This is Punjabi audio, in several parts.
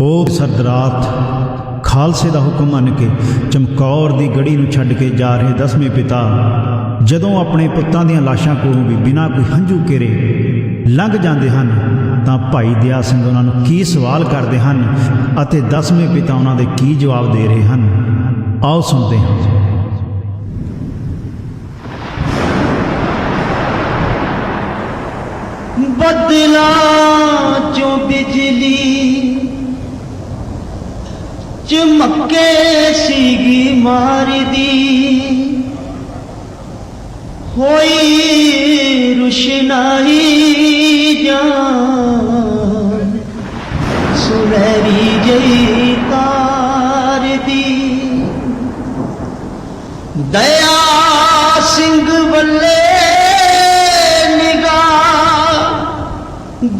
ਉਹ ਸਰਦਰਾਤ ਖਾਲਸੇ ਦਾ ਹੁਕਮ ਮੰਨ ਕੇ ਚਮਕੌਰ ਦੀ ਗੜੀ ਨੂੰ ਛੱਡ ਕੇ ਜਾ ਰਹੇ ਦਸਵੇਂ ਪਿਤਾ, ਜਦੋਂ ਆਪਣੇ ਪੁੱਤਾਂ ਦੀਆਂ ਲਾਸ਼ਾਂ ਕੋਲੋਂ ਵੀ ਬਿਨਾਂ ਕੋਈ ਹੰਝੂ ਕੇਰੇ ਲੰਘ ਜਾਂਦੇ ਹਨ, ਤਾਂ ਭਾਈ ਦਿਆ ਸਿੰਘ ਉਹਨਾਂ ਨੂੰ ਕੀ ਸਵਾਲ ਕਰਦੇ ਹਨ ਅਤੇ ਦਸਵੇਂ ਪਿਤਾ ਉਹਨਾਂ ਦੇ ਕੀ ਜਵਾਬ ਦੇ ਰਹੇ ਹਨ? ਆਓ ਸੁਣਦੇ ਹਾਂ। ਬਦਲਾ ਚਮਕੇ ਸੀਗੀ ਮਾਰਦੀ। ਹੋਈ ਰੁਸ਼ਨਾਈ ਜਾਨ, ਸੁਨਹਿਰੀ ਜਈ ਤਾਰ ਦਇਆ ਸਿੰਘ ਵੱਲੇ ਨਿਗਾਹ,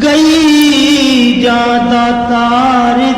ਗਈ ਜਾਂਦਾ ਤਾਰ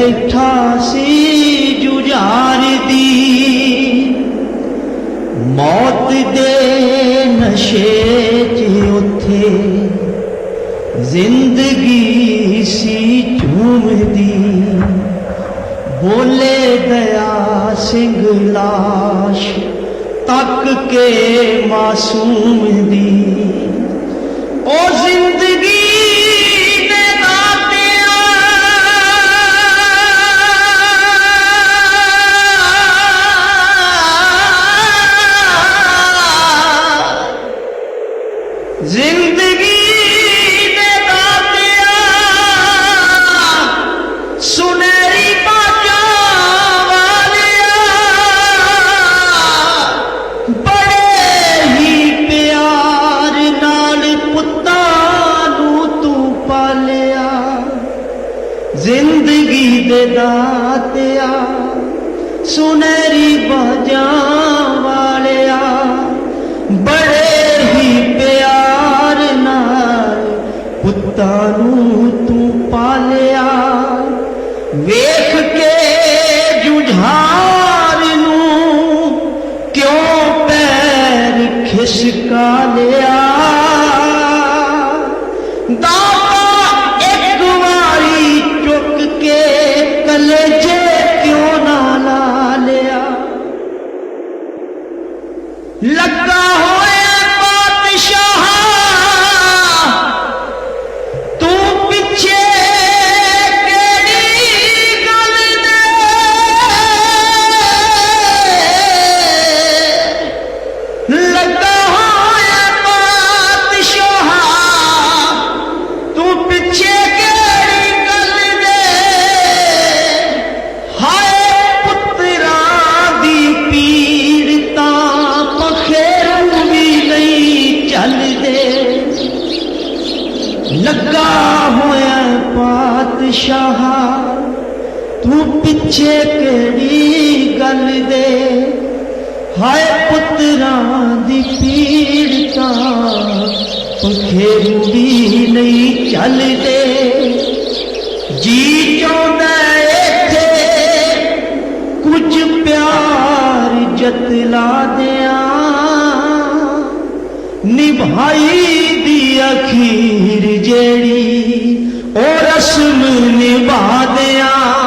ਬੈਠਾ ਸੀ ਜੁਝਾਰਦੀ ਮੌਤ ਦੇ ਨਸ਼ੇ 'ਚ ਉੱਥੇ ਜ਼ਿੰਦਗੀ ਸੀ ਝੂਮਦੀ ਬੋਲੇ ਦਇਆ ਸਿੰਘ ਲਾਸ਼ ਤੱਕ ਕੇ ਮਾਸੂਮ ਦੀ। ਲੱਗਾ ਹੋਇਆ ਪਾਤਸ਼ਾਹ। ਤੂੰ ਪਿੱਛੇ ਕਿਹੜੀ ਗੱਲ ਦੇ? ਹਾਏ ਪੁੱਤਰਾਂ ਦੀ ਪੀੜ ਤਾਂ ਪਖੇਰੂ ਵੀ ਨਹੀਂ ਚੱਲਦੇ। ਜੀ ਚਾਹੁੰਦਾ ਇੱਥੇ ਕੁਝ ਪਿਆਰ ਜਤਲਾ ਦਿਆਂ ਨਿਭਾਈ ਦੀ ਅਖੀਰ ਜਿਹੜੀ ਉਹ ਰਸਮ ਨਿਭਾ ਦਿਆਂ।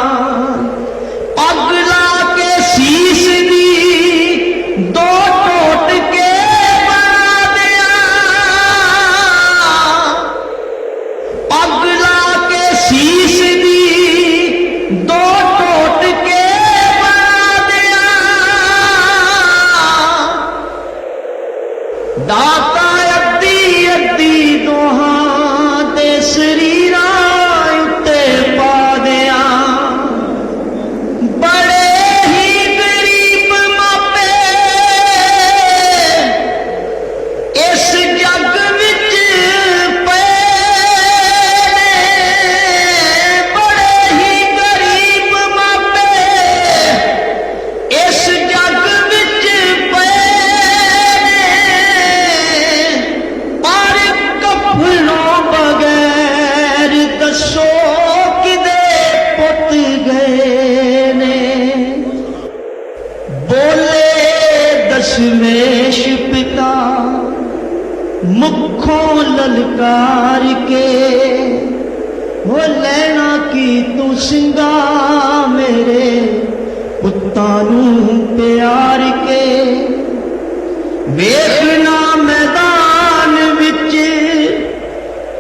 ਵੇਖਣਾ ਮੈਦਾਨ ਵਿੱਚ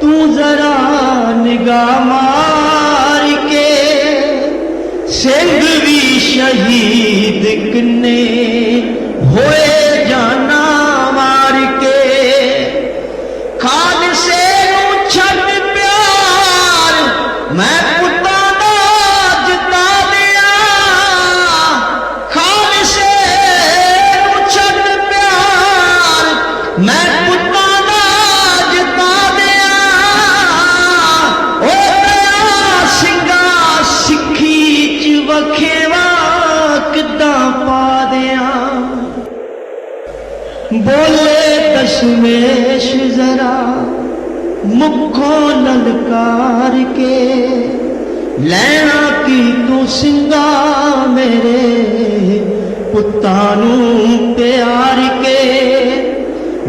ਤੂੰ ਜ਼ਰਾ ਨਿਗਾਹ ਮਾਰ ਕੇ ਸਿੰਘ ਵੀ ਸ਼ਹੀਦ ਕਿੰਨੇ ਹੋਏ ਮੁਖੋਂ ਲਲਕਾਰ ਕੇ ਲੈਣਾ ਕੀ ਤੂੰ ਸਿੰਘਾ ਮੇਰੇ ਪੁੱਤਾਂ ਨੂੰ ਪਿਆਰ ਕੇ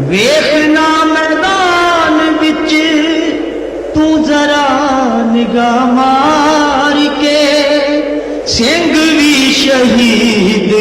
ਵੇਖਣਾ ਮੈਦਾਨ ਵਿੱਚ ਤੂੰ ਜ਼ਰਾ ਨਿਗਾਹ ਮਾਰ ਕੇ ਸਿੰਘ ਵੀ ਸ਼ਹੀਦ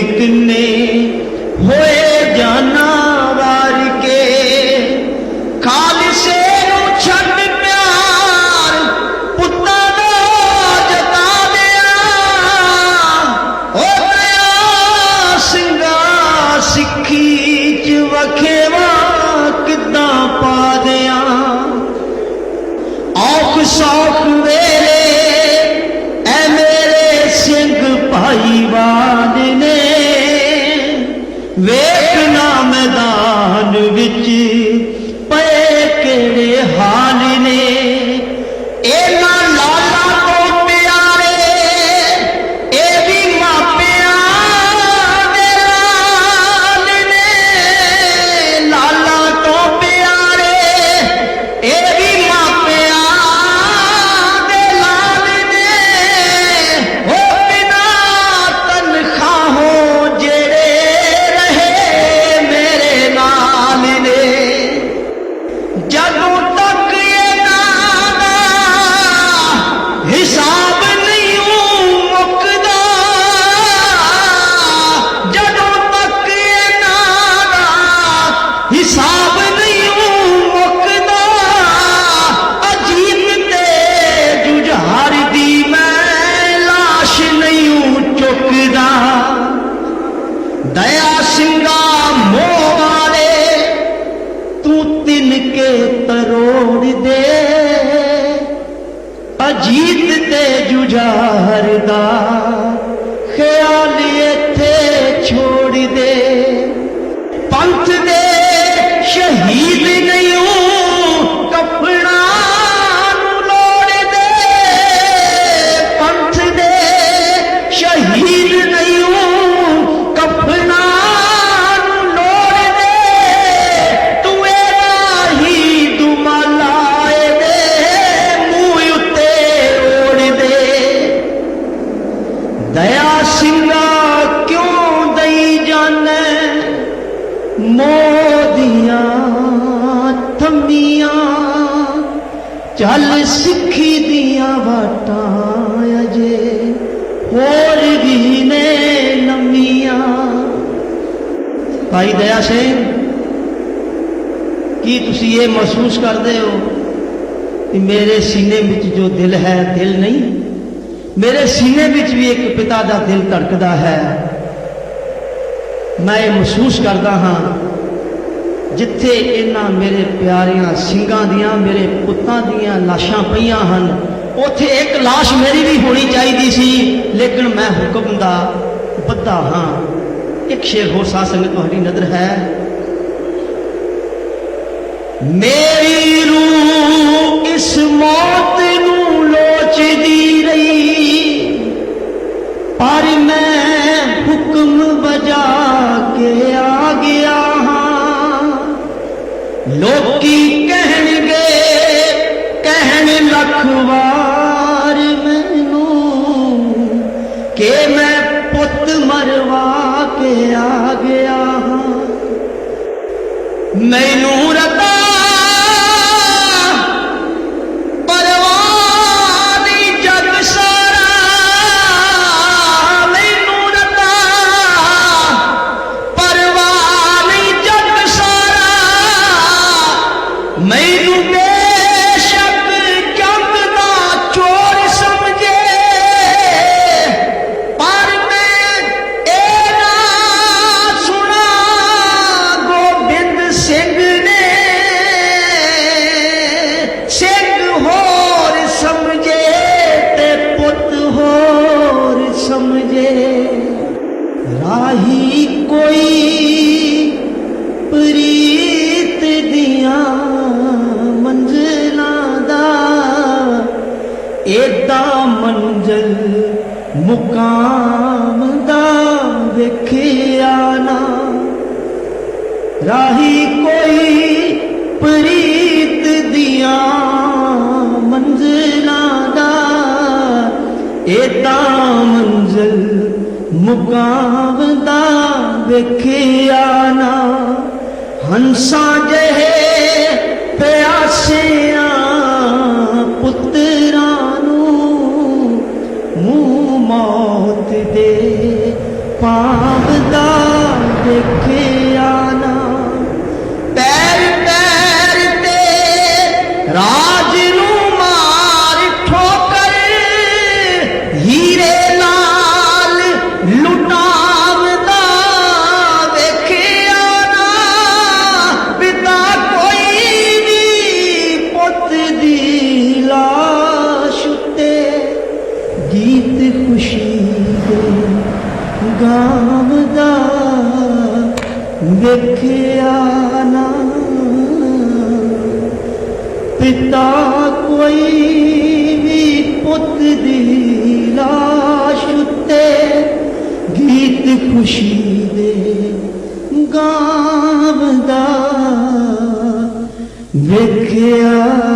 ਜੀਤ ਤੇ ਜੁਝਾਰ ਭਾਈ ਦਇਆ ਸਿੰਘ ਕੀ ਤੁਸੀਂ ਇਹ ਮਹਿਸੂਸ ਕਰਦੇ ਹੋ ਕਿ ਮੇਰੇ ਸੀਨੇ ਵਿੱਚ ਜੋ ਦਿਲ ਹੈ, ਦਿਲ ਨਹੀਂ? ਮੇਰੇ ਸੀਨੇ ਵਿੱਚ ਵੀ ਇੱਕ ਪਿਤਾ ਦਾ ਦਿਲ ਧੜਕਦਾ ਹੈ। ਮੈਂ ਇਹ ਮਹਿਸੂਸ ਕਰਦਾ ਹਾਂ, ਜਿੱਥੇ ਇਹਨਾਂ ਮੇਰੇ ਪਿਆਰਿਆਂ ਸਿੰਘਾਂ ਦੀਆਂ, ਮੇਰੇ ਪੁੱਤਾਂ ਦੀਆਂ ਲਾਸ਼ਾਂ ਪਈਆਂ ਹਨ, ਉੱਥੇ ਇੱਕ ਲਾਸ਼ ਮੇਰੀ ਵੀ ਹੋਣੀ ਚਾਹੀਦੀ ਸੀ, ਲੇਕਿਨ ਮੈਂ ਹੁਕਮ ਦਾ ਬੱਧਾ ਹਾਂ। ਇੱਕ ਸ਼ੇਰ ਹੋਰ ਸਾਧ ਸੰਗਤ ਤੁਹਾਡੀ ਨਜ਼ਰ ਹੈ। ਮੇਰੀ ਰੂਹ ਇਸ ਮੌਤ ਨੂੰ ਲੋਚਦੀ ਰਹੀ, ਪਰ ਮੈਂ ਮੁਕਾਮ ਦਾ ਵੇਖਿਆ ਨਾ। ਰਾਹੀ ਕੋਈ ਪ੍ਰੀਤ ਦੀਆਂ ਮੰਜ਼ਲਾਂ ਦਾ। ਇਹ ਤਾਂ ਮੰਜ਼ਲ ਮੁਕਾਮ ਦਾ ਵੇਖਿਆ ਨਾ। ਹੰਸਾਂ ਜਿਹੇ ਖੁਸ਼ੀ ਦੇ ਗਾਵਦਾ ਵੇਖਿਆ